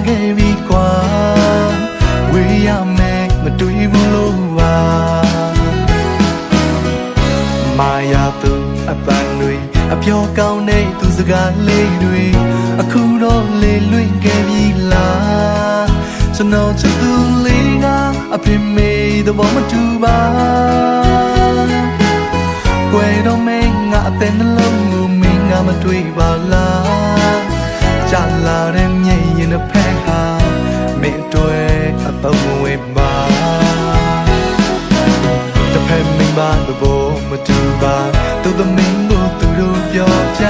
ပြီကွာဝေးရမယ်မတွေ့ဘူးလို့ပါမာယာသူအပန်းတွေအပြောကောင်းတဲ့သူစကားလေးတွေအခုတော့လေလွင့်ခဲ့ပြီလားကျွန်တော်ချစ်သူလေးကအပြစ်မေးသဘောမတူပါကွယ်တော့မင်းငါအသက်နှလုံးကိုမင်းငါမတွေ့ပါလားကြာလာတဲ့ ပါသဘောမတူပါသူသမင်းကိုသူတို့ပြောပြ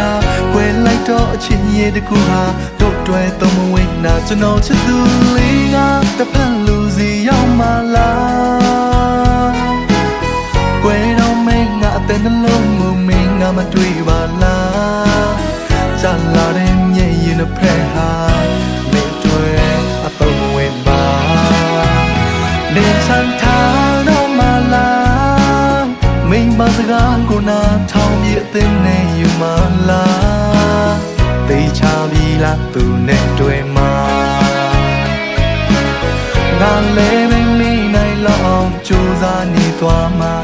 ကွယ်လိုက်တော့အချင်းရဲ့တကူဟာတို့တွဲတော့မဝင်နာကျွန်တော်ချစ်သူလေးကတစ်ဖက်လူစီရောက်မှလားကွယ်တော့မင်းငါအသက်နှလုံးကိုမင်းငါမတွေ့ပါလားကြာလာ မင်းပါစကားကိုနာထောင်ပြအသိနဲ့ယူမလားတေချာပြီလားသူနဲ့တွေ့မှာငါလည်းမမေ့နိုင်လောက်အောင်ကြိုးစားနေသွားမှာ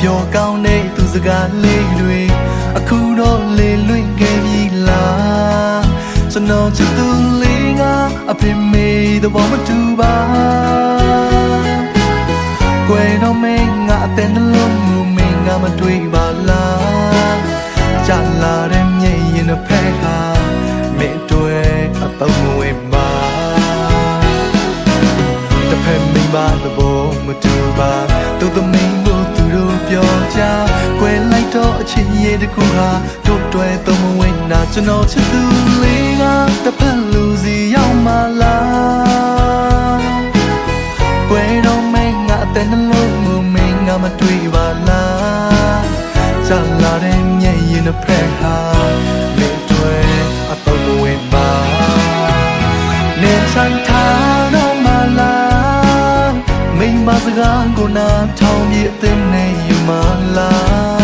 ပြောကောင်းတဲ့သူစကားလေးတွေအခုတော့လေလွင့်ခဲ့ပြီလားကျွန်တော်ချစ်သူလေးကအဖေမေသဘောမတူပါကွယ်တော့မင်းငါအသက်နှလုံးကိုမင်းငါမတွေ့ပါလားကြာလာတဲ့မြေရင်တစ်ဖက်ဟာမင်းတွေ့အတော့မဝင်ပါတစ်ဖက်မင်းပါသဘောမတူပါသူသမီး ချင်းရဲ့တကူဟာတို့တွဲတော့မဝင်တာကျွန်တော်ချစ်သူလေးကတစ်ဖက်လူစီရောက်မှလားကွယ်တော့မင်းငါအသက်နှလုံးကိုမင်းငါမတွေ့ပါလားကြာလာတဲ့မြေရင်တစ်ဖက်ဟာမင်းတွေ့အတော့မဝင်ပါနေချန်ထားတော့မလားမင်းမစကားကိုနားထောင်ပြီးအသိနဲ့ယူမလား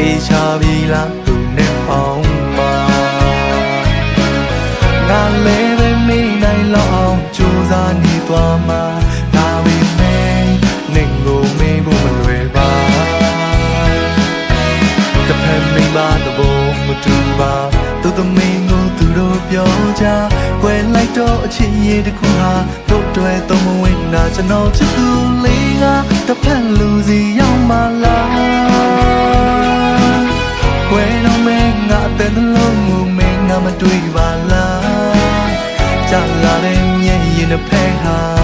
သေချာပြီလားသူနဲ့ပေါင်းပါငါလည်းပဲမေးနိုင်လောက်အောင်ကြိုးစားနေသွားမှာဒါပေမဲ့နေကိုမေးဖို့မလွယ်ပါတစ်ဖက်မိန်းမသဘောမတူပါသူသမီးကိုသူတို့ပြောကြကွယ်လိုက်တော့အချစ်ရဲ့တကူဟာတို့တွဲတော့မဝင်တာကျွန်တော်ချစ်သူလေးကတစ်ဖက်လူစီရောက်မှလား ကွယ်တော့မင်းငါအသက်နှလုံးကိုမင်းငါမတွေ့ပါလားကြာလာတဲ့မြေရင်တစ်ဖက်ဟာ